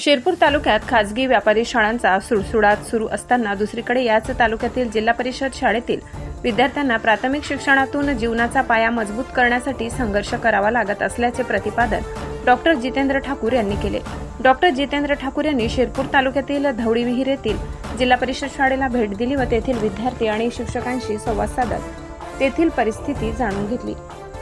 शिरपूर तालुक्यात खासगी व्यापारी शाळांचा सुळसुळाट सुरू असताना दुसरीकडे याच तालुक्यातील जिल्हा परिषद शाळेतील विद्यार्थ्यांना प्राथमिक शिक्षणातून जीवनाचा पाया मजबूत करण्यासाठी संघर्ष करावा लागत असल्याचे प्रतिपादन डॉक्टर जितेंद्र ठाकूर यांनी केले. डॉक्टर जितेंद्र ठाकूर यांनी शिरपूर तालुक्यातील धवडी विहीर येथील जिल्हा परिषद शाळेला भेट दिली व तेथील विद्यार्थी आणि शिक्षकांशी संवाद साधत तेथील परिस्थिती जाणून घेतली.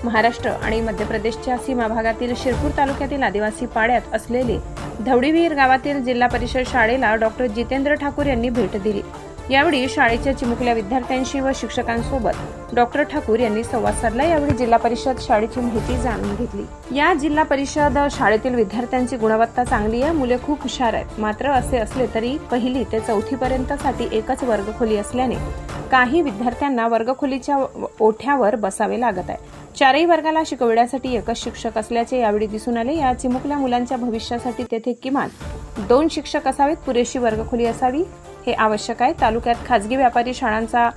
महाराष्ट्र आणि मध्य प्रदेशच्या सीमा भागातील शिरपूर तालुक्यातील आदिवासी पाड्यात असलेले धवडीविहीर गावातील जिल्हा परिषद शाळेला डॉक्टर जितेंद्र ठाकूर यांनी भेट दिली. यावेळी शाळेच्या चिमुकल्या विद्यार्थ्यांशी व शिक्षकांसोबत डॉक्टर ठाकूर यांनी संवाद साधला. यावेळी जिल्हा परिषद शाळेची माहिती जाणून घेतली. या जिल्हा परिषद शाळेतील विद्यार्थ्यांची गुणवत्ता चांगली आहे. मुले खूप हुशार आहेत. मात्र असे असले तरी पहिली ते चौथी पर्यंतसाठी एकच वर्गखोली असल्याने काही विद्यार्थ्यांना वर्गखोलीच्या ओठ्यावर बसावे लागत आहे. चारही वर्गाला शिकविण्यासाठी एकच शिक्षक असल्याचे यावेळी दिसून आले. या चिमुकल्या मुलांच्या भविष्यासाठी तेथे किमान दोन शिक्षक असावेत. पुरेशी वर्गखोली असावी हे आवश्यक आहे. तालुक्यात खाजगी व्यापारी शाळांचा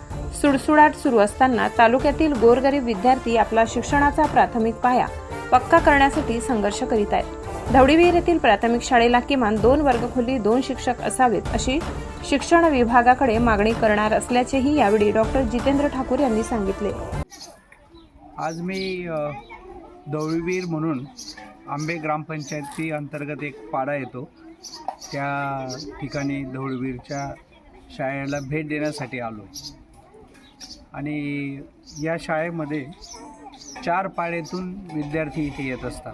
सुडसुडाट सुरू असताना तालुक्यातील गोरगरीब विद्यार्थी आपला शिक्षणाचा प्राथमिक पाया पक्का करण्यासाठी संघर्ष करीत आहेत. धवडीविहीर येथील प्राथमिक शाळेला किमान दोन वर्गखोली दोन शिक्षक असावेत अशी शिक्षण विभागाकडे मागणी करणार असल्याचेही यावेळी डॉक्टर जितेंद्र ठाकूर यांनी सांगितले. आज मी अ, म्हणून आंबे ग्रामपंचायती अंतर्गत एक पाडा येतो. त्या ठिकाणी धवळवीरच्या शाळेला भेट देण्यासाठी आलो. आणि या शाळेमध्ये चार पाड्यातून विद्यार्थी इथे येत असतात.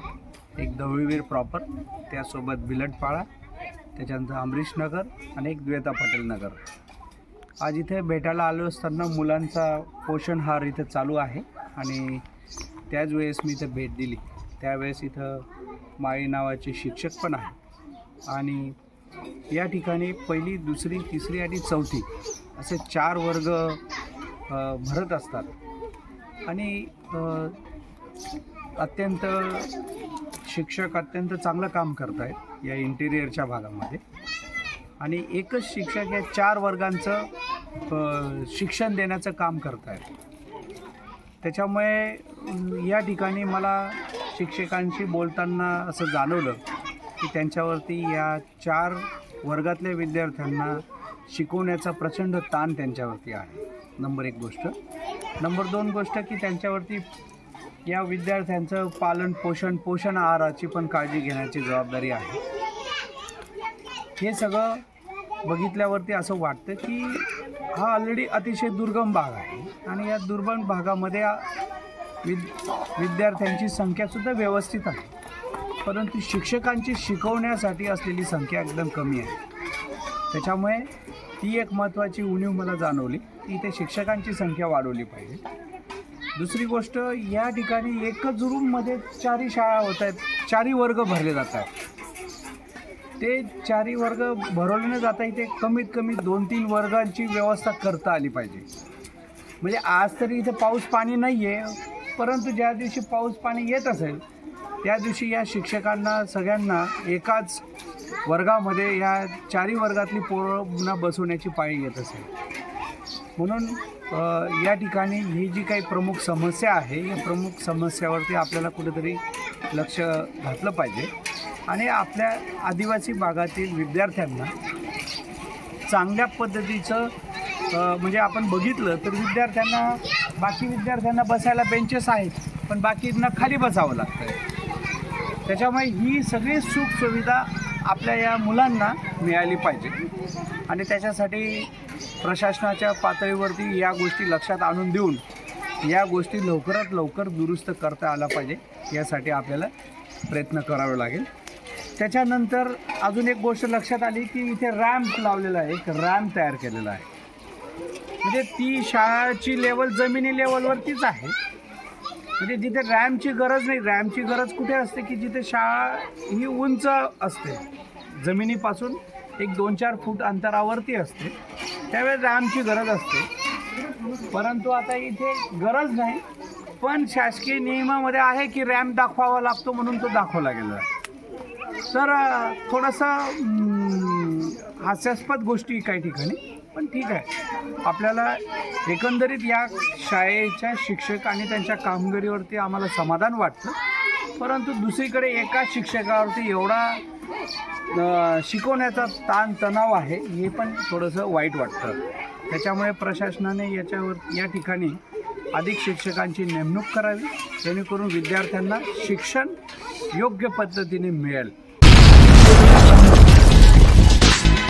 एक दवळीवीर प्रॉपर त्यासोबत बिलटपाडा त्याच्यानंतर अमरीश नगर आणि एक द्वेता पटेल नगर. आज इथे भेटायला आलो असताना मुलांचा पोषण हार इथे चालू आहे. आणि त्याच वेळेस मी इथं भेट दिली. त्यावेळेस इथं माळी नावाचे शिक्षक पण आहे आणि या ठिकाणी पहिली दुसरी तिसरी आणि चौथी असे चार वर्ग भरत असतात. आणि अत्यंत शिक्षक अत्यंत चांगलं काम करत आहेत या इंटेरियरच्या भागामध्ये. आणि एकच शिक्षक या चार वर्गांचं शिक्षण देण्याचं काम करत आहेत त्याच्यामुळे या ठिकाणी मला शिक्षकांशी बोलताना असं जाणवलं की त्यांच्यावरती या चार वर्गातल्या विद्यार्थ्यांना शिकवण्याचा प्रचंड ताण त्यांच्यावरती आहे. नंबर एक गोष्ट. नंबर दोन गोष्ट की त्यांच्यावरती या विद्यार्थ्यांचं पालन पोषण पोषण आहाराची पण काळजी घेण्याची जबाबदारी आहे. हे सगळं बघितल्यावरती असं वाटतं की हा ऑलरेडी अतिशय दुर्गम भाग आहे. आणि या दुर्गम भागामध्ये विद विद्यार्थ्यांची संख्यासुद्धा व्यवस्थित आहे. परंतु शिक्षकांची शिकवण्यासाठी असलेली संख्या एकदम कमी आहे. त्याच्यामुळे ती एक महत्त्वाची उणीव मला जाणवली की इथे शिक्षकांची संख्या वाढवली पाहिजे. दुसरी गोष्ट या ठिकाणी एकच रूममध्ये चारही शाळा होत आहेत चारही वर्ग भरले जात आहेत ते चारही वर्ग भरवले न जाता इथे कमीत कमी दोन तीन वर्गांची व्यवस्था करता आली पाहिजे. म्हणजे आज तरी इथे पाऊस पाणी नाही आहे परंतु ज्या दिवशी पाऊस पाणी येत असेल त्या दिवशी या शिक्षकांना सगळ्यांना एकाच वर्गामध्ये या चारही वर्गातली पोरांना बसवण्याची पाळी येत असेल. म्हणून या ठिकाणी ही जी काही प्रमुख समस्या आहे या प्रमुख समस्यावरती आपल्याला कुठेतरी लक्ष घातलं पाहिजे. आणि आपल्या आदिवासी भागातील विद्यार्थ्यांना चांगल्या पद्धतीचं म्हणजे आपण बघितलं तर विद्यार्थ्यांना बाकी विद्यार्थ्यांना बसायला बेंचेस आहेत पण बाकींना खाली बसावं लागतं त्याच्यामुळे ही सगळी सुखसुविधा आपल्या या मुलांना मिळाली पाहिजे. आणि त्याच्यासाठी प्रशासनाच्या पातळीवरती या गोष्टी लक्षात आणून देऊन या गोष्टी लवकरात लवकर दुरुस्त करता आला पाहिजे यासाठी आपल्याला प्रयत्न करावे लागेल. त्याच्यानंतर अजून एक गोष्ट लक्षात आली की इथे रॅम्प लावलेला आहे एक रॅम्प तयार केलेला आहे. म्हणजे ती शाळाची लेवल जमिनी लेवलवरतीच आहे. म्हणजे जिथे रॅम्पची गरज नाही रॅम्पची गरज कुठे असते की जिथे शाळा ही उंच असते. जमिनीपासून एक दोन चार फूट अंतरावरती असते. त्यावेळेस रॅम्पची गरज असते. परंतु आता इथे गरज नाही पण शासकीय नियमामध्ये आहे की रॅम्प दाखवावा लागतो म्हणून तो दाखवला गेला आहे. तर थोडंसं हास्यास्पद गोष्टी काही ठिकाणी पण ठीक आहे. आपल्याला एकंदरीत या शाळेच्या शिक्षक आणि त्यांच्या कामगिरीवरती आम्हाला समाधान वाटतं. परंतु दुसरीकडे एका शिक्षकावरती एवढा शिकवण्याचा ताण तणाव आहे हे पण थोडंसं वाईट वाटतं. त्याच्यामुळे प्रशासनाने याच्यावर या ठिकाणी अधिक शिक्षकांची नेमणूक करावी जेणेकरून विद्यार्थ्यांना शिक्षण योग्य पद्धतीने मिळेल.